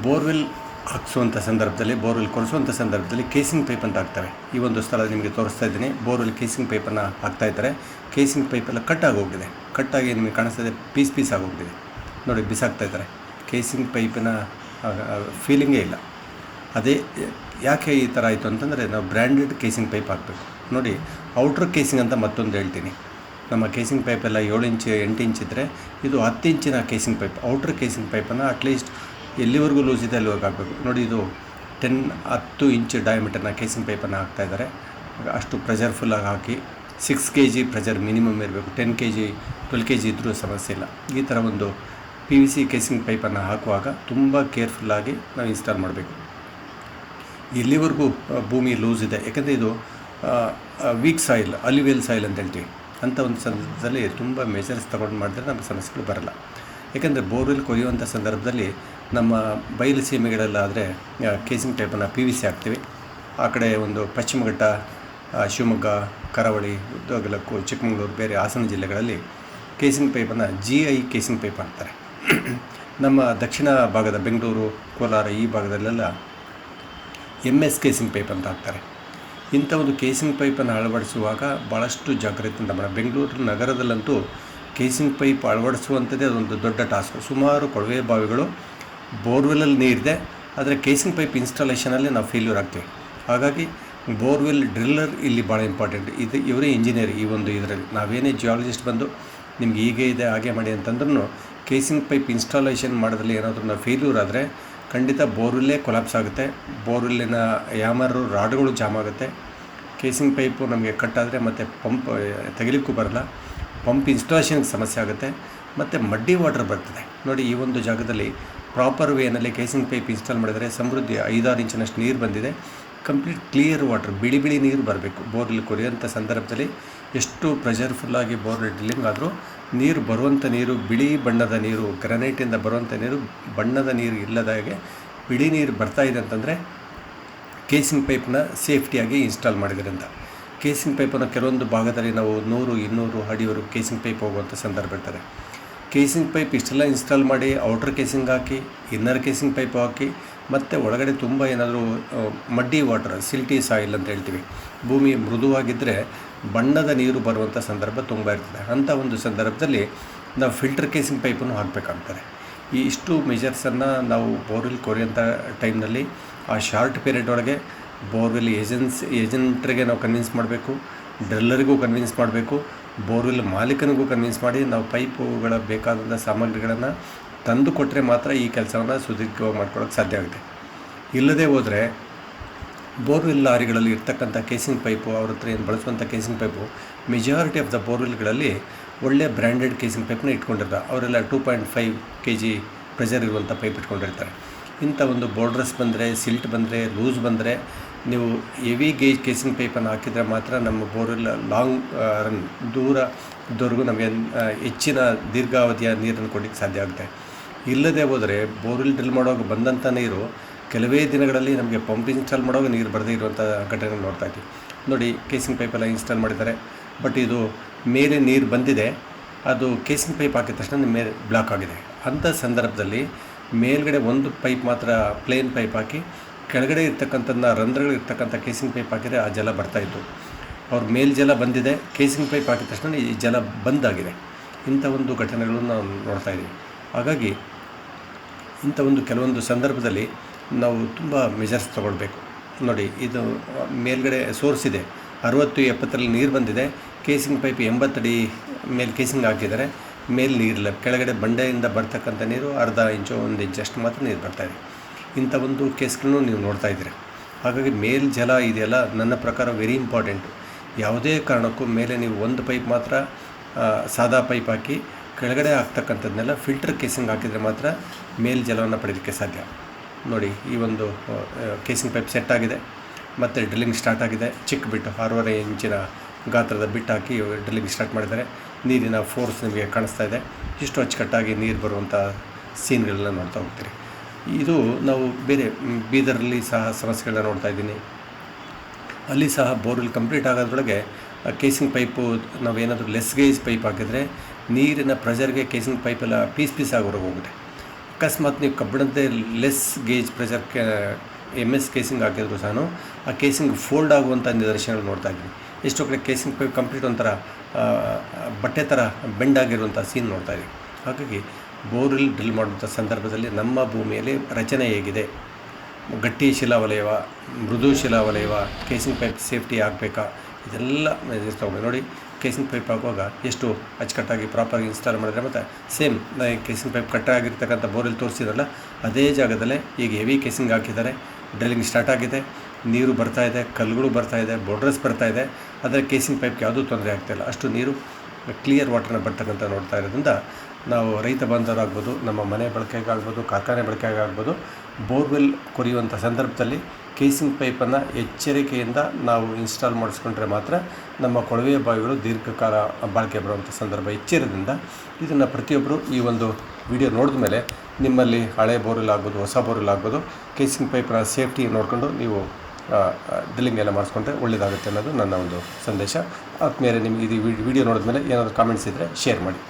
Borewell ಹಾಕ್ಸುವಂಥ ಸಂದರ್ಭದಲ್ಲಿ, borewell ಕೊರೆಸುವಂಥ ಸಂದರ್ಭದಲ್ಲಿ casing pipe ಅಂತ ಹಾಕ್ತವೆ ಈ ಒಂದು ಸ್ಥಳ ನಿಮಗೆ ತೋರಿಸ್ತಾ ಇದ್ದೀನಿ. ಬೋರ್ವೆಲ್ ಕೇಸಿಂಗ್ ಪೈಪನ್ನು ಹಾಕ್ತಾ ಇದ್ದಾರೆ. ಕೇಸಿಂಗ್ ಪೈಪೆಲ್ಲ ಕಟ್ ಆಗೋಗಿದೆ. ಕಟ್ಟಾಗಿ ನಿಮಗೆ ಕಾಣಿಸ್ತದೆ ಪೀಸ್ ಪೀಸ್ ಆಗೋಗಿದೆ. ನೋಡಿ, ಬಿಸಾಕ್ತಾ ಇದ್ದಾರೆ. ಕೇಸಿಂಗ್ ಪೈಪಿನ ಫೀಲಿಂಗೇ ಇಲ್ಲ. ಅದೇ, ಯಾಕೆ ಈ ಥರ ಆಯಿತು ಅಂತಂದರೆ, ನಾವು ಬ್ರ್ಯಾಂಡೆಡ್ ಕೇಸಿಂಗ್ ಪೈಪ್ ಹಾಕಬೇಕು. ನೋಡಿ, ಔಟ್ರ್ ಕೇಸಿಂಗ್ ಅಂತ ಮತ್ತೊಂದು ಹೇಳ್ತೀನಿ. ನಮ್ಮ ಕೇಸಿಂಗ್ ಪೈಪೆಲ್ಲ ಏಳು ಇಂಚು, ಎಂಟು ಇಂಚ್ ಇದ್ದರೆ ಇದು ಹತ್ತು ಇಂಚಿನ ಕೇಸಿಂಗ್ ಪೈಪ್, ಔಟ್ರ್ ಕೇಸಿಂಗ್ ಪೈಪನ್ನು ಅಟ್ಲೀಸ್ಟ್ ಎಲ್ಲಿವರೆಗೂ ಲೂಸ್ ಇದೆ ಅಲ್ಲಿವರೆಗೂ ಆಗಬೇಕು ನೋಡಿ ಇದು ಟೆನ್ ಹತ್ತು ಇಂಚ್ ಡಯಾಮೀಟರ್ನ ಕೇಸಿಂಗ್ ಪೈಪನ್ನು ಹಾಕ್ತಾ ಇದ್ದಾರೆ. ಅಷ್ಟು ಪ್ರೆಷರ್ಫುಲ್ಲಾಗಿ ಹಾಕಿ six K G pressure minimum ಇರಬೇಕು. Ten K G twelve K G ಇದ್ದರೂ ಸಮಸ್ಯೆ ಇಲ್ಲ. ಈ ಥರ ಒಂದು ಪಿ ವಿ ಸಿ ಕೇಸಿಂಗ್ ಪೈಪನ್ನು ಹಾಕುವಾಗ ತುಂಬ ಕೇರ್ಫುಲ್ಲಾಗಿ ನಾವು ಇನ್ಸ್ಟಾಲ್ ಮಾಡಬೇಕು. ಎಲ್ಲಿವರೆಗೂ ಭೂಮಿ ಲೂಸ್ ಇದೆ. ಯಾಕೆಂದರೆ ಇದು ವೀಕ್ ಸಾಯಿಲ್ ಅಲಿವೇಲ್ ಸಾಯಿಲ್ ಅಂತ ಹೇಳ್ತೀವಿ. ಅಂಥ ಒಂದು ಸಂದರ್ಭದಲ್ಲಿ ತುಂಬ ಮೆಜರ್ಸ್ ತೊಗೊಂಡು ಮಾಡಿದ್ರೆ ನಮಗೆ ಸಮಸ್ಯೆಗಳು ಬರಲ್ಲ. ಯಾಕಂದರೆ ಬೋರ್ವೆಲ್ ಕೊಯ್ಯುವಂಥ ಸಂದರ್ಭದಲ್ಲಿ ನಮ್ಮ ಬಯಲು ಸೀಮೆಗಳಲ್ಲಾದರೆ ಕೇಸಿಂಗ್ ಪೈಪನ್ನು ಪಿ ವಿ ಸಿ ಹಾಕ್ತೀವಿ. ಆ ಕಡೆ ಒಂದು ಪಶ್ಚಿಮ ಘಟ್ಟ ಶಿವಮೊಗ್ಗ, ಕರಾವಳಿ, ಉದ್ದಗಲಕ್ಕೂ ಚಿಕ್ಕಮಗಳೂರು, ಬೇರೆ ಹಾಸನ ಜಿಲ್ಲೆಗಳಲ್ಲಿ ಕೇಸಿಂಗ್ ಪೈಪನ್ನು ಜಿ ಐ ಕೇಸಿಂಗ್ ಪೈಪ್ ಅಂತಾರೆ. ನಮ್ಮ ದಕ್ಷಿಣ ಭಾಗದ ಬೆಂಗಳೂರು, ಕೋಲಾರ ಈ ಭಾಗದಲ್ಲೆಲ್ಲ ಎಂ ಎಸ್ ಕೇಸಿಂಗ್ ಪೈಪ್ ಅಂತ ಹಾಕ್ತಾರೆ. ಇಂಥ ಒಂದು ಕೇಸಿಂಗ್ ಪೈಪನ್ನು ಅಳವಡಿಸುವಾಗ ಭಾಳಷ್ಟು ಜಾಗ್ರತೆಯಿಂದ ಮಾಡಬೇಕು ಬೆಂಗಳೂರು ನಗರದಲ್ಲಂತೂ ಕೇಸಿಂಗ್ ಪೈಪ್ ಅಳವಡಿಸುವಂಥದ್ದೇ ಅದೊಂದು ದೊಡ್ಡ ಟಾಸ್ಕ್. ಸುಮಾರು ಕೊಳವೆ ಬಾವಿಗಳು ಬೋರ್ವೆಲಲ್ಲಿ ನೀರಿದೆ. ಆದರೆ ಕೇಸಿಂಗ್ ಪೈಪ್ ಇನ್ಸ್ಟಾಲೇಷನಲ್ಲಿ ನಾವು ಫೇಲ್ಯೂರ್ ಆಗ್ತೀವಿ. ಹಾಗಾಗಿ ಬೋರ್ವೆಲ್ ಡ್ರಿಲ್ಲರ್ ಇಲ್ಲಿ ಭಾಳ ಇಂಪಾರ್ಟೆಂಟ್. ಇದು ಇವರೇ ಇಂಜಿನಿಯರ್ ಈ ಒಂದು ಇದರಲ್ಲಿ. ನಾವೇನೇ ಜಿಯಾಲಜಿಸ್ಟ್ ಬಂದು ನಿಮ್ಗೆ ಹೀಗೆ ಇದೆ, ಹಾಗೆ ಮಾಡಿ ಅಂತಂದ್ರೂ ಕೇಸಿಂಗ್ ಪೈಪ್ ಇನ್ಸ್ಟಾಲೇಷನ್ ಮಾಡೋದ್ರಲ್ಲಿ ಏನಾದರೂ ನಾವು ಫೇಲ್ಯೂರ್ ಆದರೆ ಖಂಡಿತ ಬೋರ್ವೆಲ್ಲೇ ಕೊಲಾಪ್ಸ್ ಆಗುತ್ತೆ. ಬೋರ್ವೆಲ್ಲಿನ ಯಾಮರು ರಾಡ್ಗಳು ಜಾಮ್ ಆಗುತ್ತೆ. ಕೇಸಿಂಗ್ ಪೈಪು ನಮಗೆ ಕಟ್ಟಾದರೆ ಮತ್ತು ಪಂಪ್ ತೆಗಿಲಿಕ್ಕೂ ಬರಲ್ಲ. ಪಂಪ್ ಇನ್ಸ್ಟಾಲೇಷನ್ಗೆ ಸಮಸ್ಯೆ ಆಗುತ್ತೆ, ಮತ್ತು ಮಡ್ಡಿ ವಾಟರ್ ಬರ್ತದೆ. ನೋಡಿ, ಈ ಒಂದು ಜಾಗದಲ್ಲಿ ಪ್ರಾಪರ್ ವೇನಲ್ಲಿ ಕೇಸಿಂಗ್ ಪೈಪ್ ಇನ್ಸ್ಟಾಲ್ ಮಾಡಿದರೆ ಸಮೃದ್ಧಿ ಐದಾರು ಇಂಚಿನಷ್ಟು ನೀರು ಬಂದಿದೆ. ಕಂಪ್ಲೀಟ್ ಕ್ಲಿಯರ್ ವಾಟರ್, ಬಿಳಿ ಬಿಳಿ ನೀರು ಬರಬೇಕು. ಬೋರ್ವೆಲ್ ಕೊರೆಯುವಂಥ ಸಂದರ್ಭದಲ್ಲಿ ಎಷ್ಟು ಪ್ರೆಷರ್ಫುಲ್ಲಾಗಿ ಬೋರ್ವೆಲ್ ಡ್ರಿಲ್ಲಿಂಗ್ ಆದರೂ ನೀರು ಬರುವಂಥ ನೀರು, ಬಿಳಿ ಬಣ್ಣದ ನೀರು, ಗ್ರನೈಟಿಂದ ಬರುವಂಥ ನೀರು, ಬಣ್ಣದ ನೀರು ಇಲ್ಲದ ಹಾಗೆ ಬಿಳಿ ನೀರು ಬರ್ತಾ ಇದೆ ಅಂತಂದರೆ ಕೇಸಿಂಗ್ ಪೈಪ್ನ ಸೇಫ್ಟಿಯಾಗಿ ಇನ್ಸ್ಟಾಲ್ ಮಾಡಿದ್ರಿಂದ. ಕೇಸಿಂಗ್ ಪೈಪನ್ನು ಕೆಲವೊಂದು ಭಾಗದಲ್ಲಿ ನಾವು ನೂರು, ಇನ್ನೂರು ಅಡಿಯವರು ಕೇಸಿಂಗ್ ಪೈಪ್ ಹೋಗುವಂಥ ಸಂದರ್ಭ ಇರ್ತಾರೆ ಕೇಸಿಂಗ್ ಪೈಪ್ ಇಷ್ಟೆಲ್ಲ ಇನ್ಸ್ಟಾಲ್ ಮಾಡಿ ಔಟರ್ ಕೇಸಿಂಗ್ ಹಾಕಿ, ಇನ್ನರ್ ಕೇಸಿಂಗ್ ಪೈಪ್ ಹಾಕಿ, ಮತ್ತು ಒಳಗಡೆ ತುಂಬ ಏನಾದರೂ ಮಡ್ಡಿ ವಾಟರ್, ಸಿಲ್ಟಿ ಸಾಯಿಲ್ ಅಂತ ಹೇಳ್ತೀವಿ. ಭೂಮಿ ಮೃದುವಾಗಿದ್ದರೆ ಬಣ್ಣದ ನೀರು ಬರುವಂಥ ಸಂದರ್ಭ ತುಂಬ ಇರ್ತದೆ. ಅಂಥ ಒಂದು ಸಂದರ್ಭದಲ್ಲಿ ನಾವು ಫಿಲ್ಟರ್ ಕೇಸಿಂಗ್ ಪೈಪನ್ನು ಹಾಕಬೇಕಾಗ್ತಾರೆ ಈ ಇಷ್ಟು ಮೆಜರ್ಸನ್ನು ನಾವು ಬೋರ್ವೆಲ್ ಕೊರಿಯಂಥ ಟೈಮ್ನಲ್ಲಿ ಆ ಶಾರ್ಟ್ ಪೀರಿಯಡ್ ಒಳಗೆ ಬೋರ್ವೆಲ್ ಏಜೆನ್ಸ್, ಏಜೆಂಟ್ರಿಗೆ ನಾವು ಕನ್ವಿನ್ಸ್ ಮಾಡಬೇಕು, ಡ್ರಿಲ್ಲರಿಗೂ ಕನ್ವಿನ್ಸ್ ಮಾಡಬೇಕು, ಬೋರ್ವೆಲ್ ಮಾಲೀಕನಿಗೂ ಕನ್ವಿನ್ಸ್ ಮಾಡಿ ನಾವು ಪೈಪುಗಳ ಬೇಕಾದಂಥ ಸಾಮಗ್ರಿಗಳನ್ನು ತಂದು ಕೊಟ್ಟರೆ ಮಾತ್ರ ಈ ಕೆಲಸವನ್ನು ಸುದೀರ್ಘವಾಗಿ ಮಾಡ್ಕೊಳ್ಳೋಕೆ ಸಾಧ್ಯ ಆಗುತ್ತೆ. ಇಲ್ಲದೆ ಹೋದರೆ ಬೋರ್ವೆಲ್ ಲಾರಿಗಳಲ್ಲಿ ಇರ್ತಕ್ಕಂಥ ಕೇಸಿಂಗ್ ಪೈಪು ಅವ್ರ ಹತ್ರ ಏನು ಬಳಸುವಂಥ casing pipe majority of the ಬೋರ್ವೆಲ್ಗಳಲ್ಲಿ ಒಳ್ಳೆ ಬ್ರ್ಯಾಂಡೆಡ್ ಕೇಸಿಂಗ್ ಪೈಪ್ನ ಇಟ್ಕೊಂಡಿರ್ತಾರೆ. ಅವರೆಲ್ಲ two point five K G pressure ಇರುವಂಥ ಪೈಪ್ ಇಟ್ಕೊಂಡಿರ್ತಾರೆ. ಇಂಥ ಒಂದು ಬೋರ್ಡ್ರಸ್ ಬಂದರೆ ಸಿಲ್ಟ್ ಬಂದರೆ ಲೂಸ್ ಬಂದರೆ ನೀವು ಹೆವಿ ಗೇಜ್ ಕೇಸಿಂಗ್ ಪೈಪನ್ನು ಹಾಕಿದರೆ ಮಾತ್ರ ನಮ್ಮ ಬೋರ್ವೆಲ್ ಲಾಂಗ್ ರನ್ ದೂರ ದೂರದವರೆಗೂ ನಮಗೆ ಹೆಚ್ಚಿನ ದೀರ್ಘಾವಧಿಯ ನೀರನ್ನು ಕೊಡಲಿಕ್ಕೆ ಸಾಧ್ಯ ಆಗುತ್ತೆ ಇಲ್ಲದೆ ಹೋದರೆ ಬೋರ್ವೆಲ್ ಡ್ರಿಲ್ ಮಾಡುವಾಗ ಬಂದಂಥ ನೀರು ಕೆಲವೇ ದಿನಗಳಲ್ಲಿ ನಮಗೆ ಪಂಪ್ ಇನ್ಸ್ಟಾಲ್ ಮಾಡೋವಾಗ ನೀರು ಬರದೇ ಇರುವಂಥ ಘಟನೆ ನೋಡ್ತಾ ಇದ್ದೀವಿ ನೋಡಿ ಕೇಸಿಂಗ್ ಪೈಪೆಲ್ಲ ಇನ್ಸ್ಟಾಲ್ ಮಾಡಿದ್ದಾರೆ. ಬಟ್ ಇದು ಮೇಲೆ ನೀರು ಬಂದಿದೆ. ಅದು ಕೇಸಿಂಗ್ ಪೈಪ್ ಹಾಕಿದ ತಕ್ಷಣ ಮೇಲೆ ಬ್ಲಾಕ್ ಆಗಿದೆ. ಅಂಥ ಸಂದರ್ಭದಲ್ಲಿ ಮೇಲ್ಗಡೆ ಒಂದು ಪೈಪ್ ಮಾತ್ರ ಪ್ಲೇನ್ ಪೈಪ್ ಹಾಕಿ ಕೆಳಗಡೆ ಇರ್ತಕ್ಕಂಥದ್ದನ್ನ ರಂಧ್ರಗಳು ಇರ್ತಕ್ಕಂಥ ಕೇಸಿಂಗ್ ಪೈಪ್ ಹಾಕಿದರೆ ಆ ಜಲ ಬರ್ತಾಯಿತ್ತು ಅವ್ರ ಮೇಲ್ ಜಲ ಬಂದಿದೆ ಕೇಸಿಂಗ್ ಪೈಪ್ ಹಾಕಿದ ತಕ್ಷಣ ಈ ಜಲ ಬಂದಾಗಿದೆ. ಇಂಥ ಒಂದು ಘಟನೆಗಳನ್ನು ನಾವು ನೋಡ್ತಾ ಇದ್ದೀವಿ. ಹಾಗಾಗಿ ಇಂಥ ಒಂದು ಕೆಲವೊಂದು ಸಂದರ್ಭದಲ್ಲಿ ನಾವು ತುಂಬ ಮೆಜರ್ಸ್ ತೊಗೊಳ್ಬೇಕು. ನೋಡಿ, ಇದು ಮೇಲ್ಗಡೆ ಸೋರ್ಸ್ ಇದೆ. ಅರುವತ್ತು, ಎಪ್ಪತ್ತರಲ್ಲಿ ನೀರು ಬಂದಿದೆ. ಕೇಸಿಂಗ್ ಪೈಪ್ ಎಂಬತ್ತಡಿ ಮೇಲೆ ಕೇಸಿಂಗ್ ಹಾಕಿದರೆ ಮೇಲೆ ನೀರಿಲ್ಲ. ಕೆಳಗಡೆ ಬಂಡೆಯಿಂದ ಬರ್ತಕ್ಕಂಥ ನೀರು ಅರ್ಧ ಇಂಚು, ಒಂದು ಇಂಚು ಮಾತ್ರ ನೀರು ಬರ್ತಾಯಿದೆ ಇಂಥ ಒಂದು ಕೇಸ್ಗಳನ್ನು ನೀವು ನೋಡ್ತಾ ಇದ್ದೀರಿ. ಹಾಗಾಗಿ ಮೇಲ್ ಜಲ ಇದೆಯಲ್ಲ, ನನ್ನ ಪ್ರಕಾರ ವೆರಿ ಇಂಪಾರ್ಟೆಂಟ್ ಯಾವುದೇ ಕಾರಣಕ್ಕೂ ಮೇಲೆ ನೀವು ಒಂದು ಪೈಪ್ ಮಾತ್ರ ಸಾದಾ ಪೈಪ್ ಹಾಕಿ ಕೆಳಗಡೆ ಆಗ್ತಕ್ಕಂಥದ್ದನ್ನೆಲ್ಲ ಫಿಲ್ಟರ್ ಕೇಸಿಂಗ್ ಹಾಕಿದರೆ ಮಾತ್ರ ಮೇಲ್ ಜಲವನ್ನು ಪಡೆಯೋದಕ್ಕೆ ಸಾಧ್ಯ. ನೋಡಿ, ಈ ಒಂದು ಕೇಸಿಂಗ್ ಪೈಪ್ ಸೆಟ್ ಆಗಿದೆ. ಮತ್ತು ಡ್ರಿಲ್ಲಿಂಗ್ ಸ್ಟಾರ್ಟ್ ಆಗಿದೆ. ಚಿಕ್ಕ ಬಿಟ್ಟು ಆರೂವರೆ ಇಂಚಿನ ಗಾತ್ರದ ಬಿಟ್ಟು ಹಾಕಿ ಡ್ರಿಲ್ಲಿಂಗ್ ಸ್ಟಾರ್ಟ್ ಮಾಡಿದ್ದಾರೆ. ನೀರಿನ ಫೋರ್ಸ್ ನಿಮಗೆ ಕಾಣಿಸ್ತಾ ಇದೆ. ಇಷ್ಟು ಅಚ್ಚುಕಟ್ಟಾಗಿ ನೀರು ಬರುವಂಥ ಸೀನ್ಗಳನ್ನ ನೋಡ್ತಾ ಹೋಗ್ತೀರಿ. ಇದು ನಾವು ಬೇರೆ ಬೀದರಲ್ಲಿ ಸಹ ಸಮಸ್ಯೆಗಳನ್ನ ನೋಡ್ತಾ ಇದ್ದೀನಿ. ಅಲ್ಲಿ ಸಹ ಬೋರ್ವೆಲ್ ಕಂಪ್ಲೀಟ್ ಆಗೋದ್ರೊಳಗೆ ಕೇಸಿಂಗ್ ಪೈಪು ನಾವೇನಾದರೂ ಲೆಸ್ ಗೇಜ್ ಪೈಪ್ ಹಾಕಿದರೆ ನೀರಿನ ಪ್ರೆಷರ್ಗೆ ಕೇಸಿಂಗ್ ಪೈಪೆಲ್ಲ ಪೀಸ್ ಪೀಸ್ ಆಗೋರಿಗೆ ಹೋಗುತ್ತೆ ಅಕಸ್ಮಾತ್ ನೀವು ಕಬ್ಬಿಣದ್ದೇ less gauge pressure M S casing ಹಾಕಿದ್ರು ಸಹ ಆ ಕೇಸಿಂಗ್ ಫೋಲ್ಡ್ ಆಗುವಂಥ ನಿದರ್ಶನಗಳು ನೋಡ್ತಾ ಇದ್ದೀನಿ. ಎಷ್ಟೋ ಕಡೆ ಕೇಸಿಂಗ್ ಪೈಪ್ ಕಂಪ್ಲೀಟ್ ಒಂಥರ ಬಟ್ಟೆ ಥರ ಬೆಂಡ್ ಆಗಿರುವಂಥ ಸೀನ್ ನೋಡ್ತಾ ಇದ್ದೀವಿ ಹಾಗಾಗಿ ಬೋರ್ವೆಲ್ ಡ್ರಿಲ್ ಮಾಡುವಂಥ ಸಂದರ್ಭದಲ್ಲಿ ನಮ್ಮ ಭೂಮಿಯಲ್ಲಿ ರಚನೆ ಹೇಗಿದೆ. ಗಟ್ಟಿ ಶಿಲಾವಲಯವ, ಮೃದು ಶಿಲಾವಲಯವ, ಕೇಸಿಂಗ್ ಪೈಪ್ ಸೇಫ್ಟಿ ಆಗಬೇಕಾ? ಇದೆಲ್ಲ ಮೆಸೇಜ್ ತೊಗೊಂಡು ನೋಡಿ, ಕೇಸಿಂಗ್ ಪೈಪ್ ಹಾಕುವಾಗ ಎಷ್ಟು ಅಚ್ಚುಕಟ್ಟಾಗಿ ಪ್ರಾಪರಾಗಿ ಇನ್ಸ್ಟಾಲ್ ಮಾಡಿದ್ರೆ ಮತ್ತು ಸೇಮ್ ಕೇಸಿಂಗ್ ಪೈಪ್ ಕಟ್ಟಾಗಿರ್ತಕ್ಕಂಥ ಬೋರಲ್ಲಿ ತೋರಿಸಿದ್ರಲ್ಲ, ಅದೇ ಜಾಗದಲ್ಲೇ ಈಗ ಹೆವಿ ಕೇಸಿಂಗ್ ಹಾಕಿದ್ದಾರೆ. ಡ್ರಿಲ್ಲಿಂಗ್ ಸ್ಟಾರ್ಟ್ ಆಗಿದೆ. ನೀರು ಬರ್ತಾ ಇದೆ, ಕಲ್ಲುಗಳು ಬರ್ತಾ ಇದೆ ಬೋರ್ಡ್ರಸ್ ಬರ್ತಾ ಇದೆ. ಆದರೆ ಕೇಸಿಂಗ್ ಪೈಪ್ಗೆ ಯಾವುದೂ ತೊಂದರೆ ಆಗ್ತಾಯಿಲ್ಲ ಅಷ್ಟು ನೀರು ಕ್ಲಿಯರ್ ವಾಟರ್ನ ಬರ್ತಕ್ಕಂಥ ನೋಡ್ತಾ ಇರೋದ್ರಿಂದ ನಾವು ರೈತ ಬಾಂಧವರಾಗ್ಬೋದು, ನಮ್ಮ ಮನೆ ಬಳಕೆಗಾಗ್ಬೋದು, ಕಾರ್ಖಾನೆ ಬಳಕೆಗಾಗ್ಬೋದು, ಬೋರ್ವೆಲ್ ಕೊರೆಯುವಂಥ ಸಂದರ್ಭದಲ್ಲಿ ಕೇಸಿಂಗ್ ಪೈಪನ್ನು ಎಚ್ಚರಿಕೆಯಿಂದ ನಾವು ಇನ್ಸ್ಟಾಲ್ ಮಾಡಿಸ್ಕೊಂಡ್ರೆ ಮಾತ್ರ ನಮ್ಮ ಕೊಳವೆ ಬಾವಿಗಳು ದೀರ್ಘಕಾಲ ಬಾಳಿಕೆ ಬರುವಂಥ ಸಂದರ್ಭ ಎಚ್ಚರದಿಂದ ಇದನ್ನು ಪ್ರತಿಯೊಬ್ಬರು ಈ ಒಂದು ವಿಡಿಯೋ ನೋಡಿದ ಮೇಲೆ ನಿಮ್ಮಲ್ಲಿ ಹಳೆ ಬೋರ್ವೆಲ್ ಆಗ್ಬೋದು, ಹೊಸ ಬೋರ್ವೆಲ್ ಆಗ್ಬೋದು ಕೇಸಿಂಗ್ ಪೈಪ್ನ ಸೇಫ್ಟಿ ನೋಡಿಕೊಂಡು ನೀವು ಡ್ರಿಲ್ಲಿಂಗ್ ಎಲ್ಲ ಮಾಡಿಸ್ಕೊಂಡ್ರೆ ಒಳ್ಳೆಯದಾಗುತ್ತೆ ಅನ್ನೋದು ನನ್ನ ಒಂದು ಸಂದೇಶ. ಆದ್ಮೇಲೆ ನಿಮಗೆ ಇದು ವಿಡಿಯೋ ನೋಡಿದ್ಮೇಲೆ ಏನಾದರೂ ಕಾಮೆಂಟ್ಸ್ ಇದ್ದರೆ ಶೇರ್ ಮಾಡಿ.